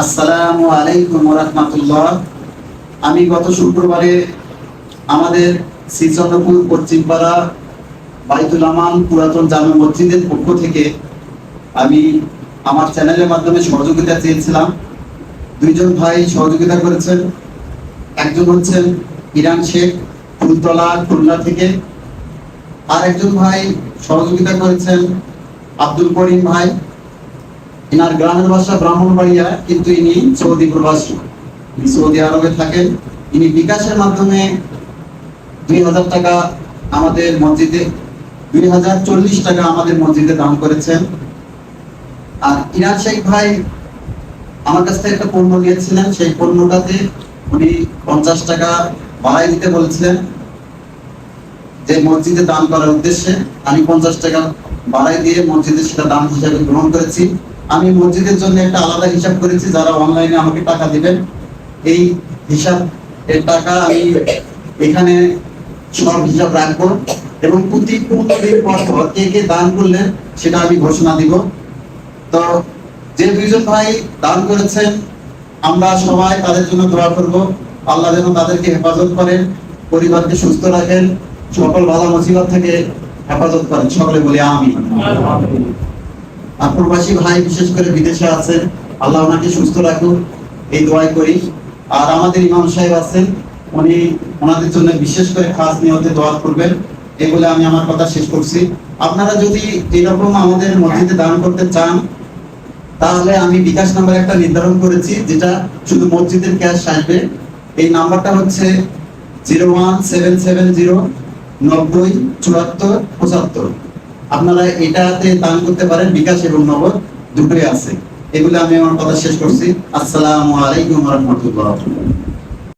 আসসালামু আলাইকুম রহমতুল্লাহ। আমি গত শুক্রবারে আমাদের শ্রীচন্দ্রপুর পশ্চিমপাড়া বাইতুল আমান পুরাতন জামে মসজিদের পক্ষ থেকে আমি আমার চ্যানেলের মাধ্যমে সহযোগিতা চেয়েছিলাম। দুইজন ভাই সহযোগিতা করেছেন। একজন হচ্ছেন ইরান শেখ ফুলতলা খুলনা থেকে। আর একজন ভাই সহযোগিতা করেছেন আব্দুল করিম ভাই। ইনার গ্রামের ভাষা ব্রাহ্মণবাড়িয়া কিন্তু ইনি সৌদি প্রবাসী। ইনি সৌদি আরবে থাকেন। ইনি বিকাশের মাধ্যমে দুই হাজার টাকা আমাদের মসজিদে, দুই হাজার চল্লিশ টাকা আমাদের মসজিদে দান করেছেন। আর ইরান শেখ ভাই আমার কাছ থেকে একটা পণ্য নিয়েছিলেন। সেই পণ্যটাতে উনি পঞ্চাশ টাকা বাড়াই দিতে বলেছিলেন যে মসজিদে দান করার উদ্দেশ্যে। আমি পঞ্চাশ টাকা বাড়াই দিয়ে মসজিদে সেটা দান হিসাবে গ্রহণ করেছি। আমি মসজিদের জন্য একটা আলাদা হিসাব করেছি, যারা অনলাইনে আমাকে টাকা দিবেন। এই হিসাব, এর টাকা আমি এখানে সব হিসাব রাখব এবং প্রতি পনেরো পর পর কে কে দান করলেন সেটা আমি ঘোষণা দিব। তো যে দুইজন ভাই দান করেছেন, আমরা সবাই তাদের জন্য দোয়া করব। আল্লাহ যেন তাদেরকে হেফাজত করেন, পরিবারকে সুস্থ রাখেন, সকল বাধা মুসিবত থেকে হেফাজত করেন। সকলে বলি আমি আর প্রবাসী ভাই, বিশেষ করে বিদেশে আছেন, আল্লাহ ওনাকে সুস্থ রাখুন এই দোয়াই করি। আর আমাদের ইমাম সাহেব আছেন, উনি ওনাদের জন্য বিশেষ করে খাস নিয়তে দোয়া করবেন। এই বলে আমি আমার কথা শেষ করছি। আপনারা যদি এরকম আমাদের মসজিদে দান করতে চান, তাহলে আমি বিকাশ নাম্বার একটা নির্ধারণ করেছি, যেটা শুধু মসজিদের ক্যাশ আসবে। এই নাম্বারটা হচ্ছে zero one seven seven zero নব্বই, চুয়াত্তর, পঁচাত্তর। আপনারা এটাতে দান করতে পারেন, বিকাশ এবং নগদ দুটোই আছে। এগুলো আমি আমার কথা শেষ করছি। আসসালামু আলাইকুম রহমতুল্লাহ।